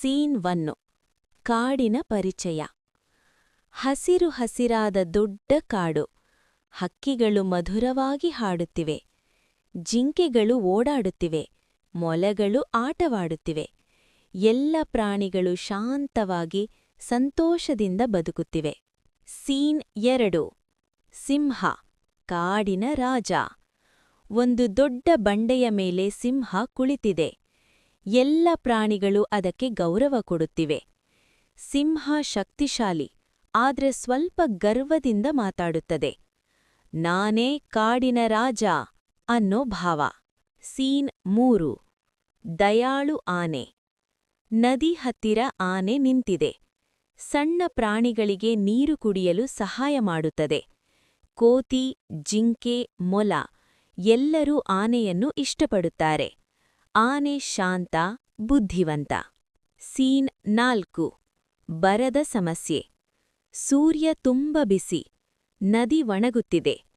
Scene one ಕಾಡಿನ ಪರಿಚಯ. ಹಸಿರು ಹಸಿರಾದ ದೊಡ್ಡ ಕಾಡು. ಹಕ್ಕಿಗಳು ಮಧುರವಾಗಿ ಹಾಡುತ್ತಿವೆ. ಜಿಂಕೆಗಳು ಓಡಾಡುತ್ತಿವೆ. ಮೊಲಗಳು ಆಟವಾಡುತ್ತಿವೆ. ಎಲ್ಲ ಪ್ರಾಣಿಗಳು ಶಾಂತವಾಗಿ ಸಂತೋಷದಿಂದ ಬದುಕುತ್ತಿವೆ. ಸೀನ್ ಎರಡು. ಸಿಂಹ, ಕಾಡಿನ ರಾಜ. ಒಂದು ದೊಡ್ಡ ಬಂಡೆಯ ಮೇಲೆ ಸಿಂಹ ಕುಳಿತಿದೆ. ಎಲ್ಲ ಪ್ರಾಣಿಗಳು ಅದಕ್ಕೆ ಗೌರವ ಕೊಡುತ್ತಿವೆ. ಸಿಂಹ ಶಕ್ತಿಶಾಲಿ, ಆದ್ರೆ ಸ್ವಲ್ಪ ಗರ್ವದಿಂದ ಮಾತಾಡುತ್ತದೆ. ನಾನೇ ಕಾಡಿನ ರಾಜ ಅನ್ನೋ ಭಾವ. ಸೀನ್ ಮೂರು. ದಯಾಳು ಆನೆ. ನದಿ ಹತ್ತಿರ ಆನೆ ನಿಂತಿದೆ. ಸಣ್ಣ ಪ್ರಾಣಿಗಳಿಗೆ ನೀರು ಕುಡಿಯಲು ಸಹಾಯ ಮಾಡುತ್ತದೆ. ಕೋತಿ, ಜಿಂಕೆ, ಮೊಲ ಎಲ್ಲರೂ ಆನೆಯನ್ನು ಇಷ್ಟಪಡುತ್ತಾರೆ. ಆನೆ ಶಾಂತ ಬುದ್ಧಿವಂತ. ಸೀನ್ ನಾಲ್ಕು. ಬರದ ಸಮಸ್ಯೆ. ಸೂರ್ಯ ತುಂಬ ಬಿಸಿ. ನದಿ ಒಣಗುತ್ತಿದೆ.